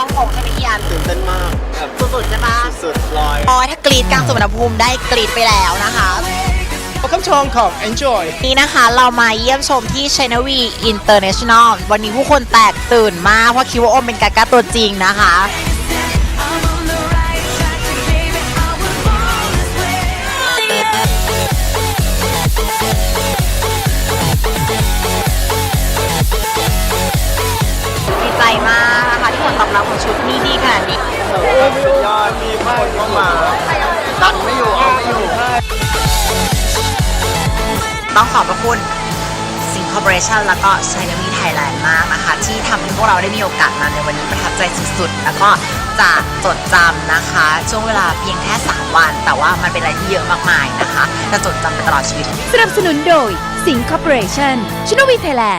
ยันตื่นเต้นมากแบบสุดๆใช่ปะสุดลอยอ๋อถ้ากรีดกลางสุวรรณภูมิได้กรีดไปแล้วนะคะ Welcome to Hong Kong. Enjoy. นี่นะคะเรามาเยี่ยมชมที่ China V International วันนี้ผู้คนแตกตื่นมากเพราะคิดว่าโอมเป็นกากาตัวจริงนะคะ รับของชุดนี้ดีขนาดนี้สุดยอดมีคนเข้ามาดันไม่อยู่เอาไม่อยู่ ต้องขอบพระคุณสิงค o r p o r a t i o n แล้วก็ China V Thailand มากนะคะ ที่ทำให้พวกเราได้มีโอกาสมาในวันนี้ประทับใจสุดๆ แล้วก็จะจดจำนะคะ ช่วงเวลาเพียงแค่ 3 วัน แต่ว่ามันเป็นอะไรที่เยอะมากมายนะคะจะจดจำไปตลอดชีวิต สนับสนุนโดยสิงคอร์ปอเรชั่นชิโนวีไทยแลนด์